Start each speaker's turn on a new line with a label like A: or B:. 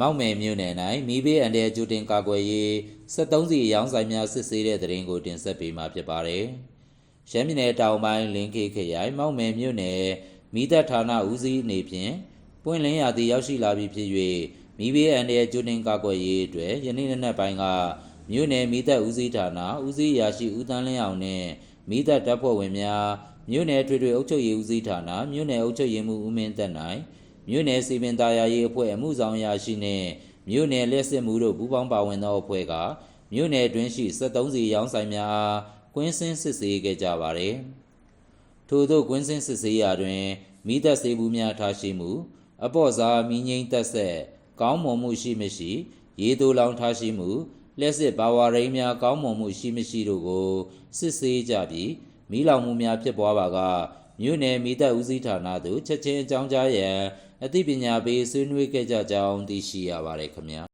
A: မောက်မယ်မြို့နယ်၌မိဘေးအန်တဲ့ကျူတင်ကာကွယ်ရေး73စီရောင်းဆိုင်များစစ်ဆေးတဲ့တရင်ကိုတင်ဆက်ပေးမှာဖြစ်ပါတယ်။ရှမ်းပြည်နယ်တောင်ပိုင်းလင်းခေခရိုင်မောက်မယ်မြို့နယ်မိသက်ဌာနဦးစီးအနေဖြင့်ပွင့်လင်းရာသီရောက်ရှိလာပြီဖြစ်၍မိဘေးအန်တဲ့ကျူတင်ကာကွယ်ရေးအတွက်ယနေ့နေ့နဲ့ပိုင်းကမြို့နယ်မိသက်ဦးစီးဌာနဦးစီးရာရှိဦးတန်းလင်းအောင်နှင့်မိသက်တပ်ဖွဲ့ဝင်များမြို့နယ်ထွေထွေအုပ်ချုပ်ရေးဦးစီးဌာနမြို့နယ်အုပ်ချုပ်ရေးမှူးဦးမင်းသက်နိုင် မြို့နယ်စီပင်သားယာရေးအဖွဲ့အမှုဆောင်ရာရှိနှင့်မြို့နယ်လက်စစ်မှုတို့ပူးပေါင်းပါဝင်သောအဖွဲ့ကမြို့နယ်တွင်းရှိ73စီရောင်းဆိုင်များအားကွင်းစင်းစစ်ဆေးခဲ့ကြပါသည်ထို့သောကွင်းစင်းစစ်ဆေးရာတွင်မိသက်စေဘူးများထားရှိမှုအပေါ့စားမိငိမ့်သက်ဆက်ကောင်းမွန်မှုရှိမရှိ ရေတိုလောင်ထားရှိမှုလက်စစ်ဘာဝရိန်းများကောင်းမွန်မှုရှိမရှိတို့ကိုစစ်ဆေးကြပြီးမိလောင်မှုများဖြစ်ပွားပါက မြို့နယ်မိသက်ဦးစီးဌာနသို့ချက်ချင်းအကြောင်းကြားရန်အသိပညာပေးဆွေးနွေးခဲ့ကြကြောင်းသိရှိရပါတယ်ခင်ဗျာ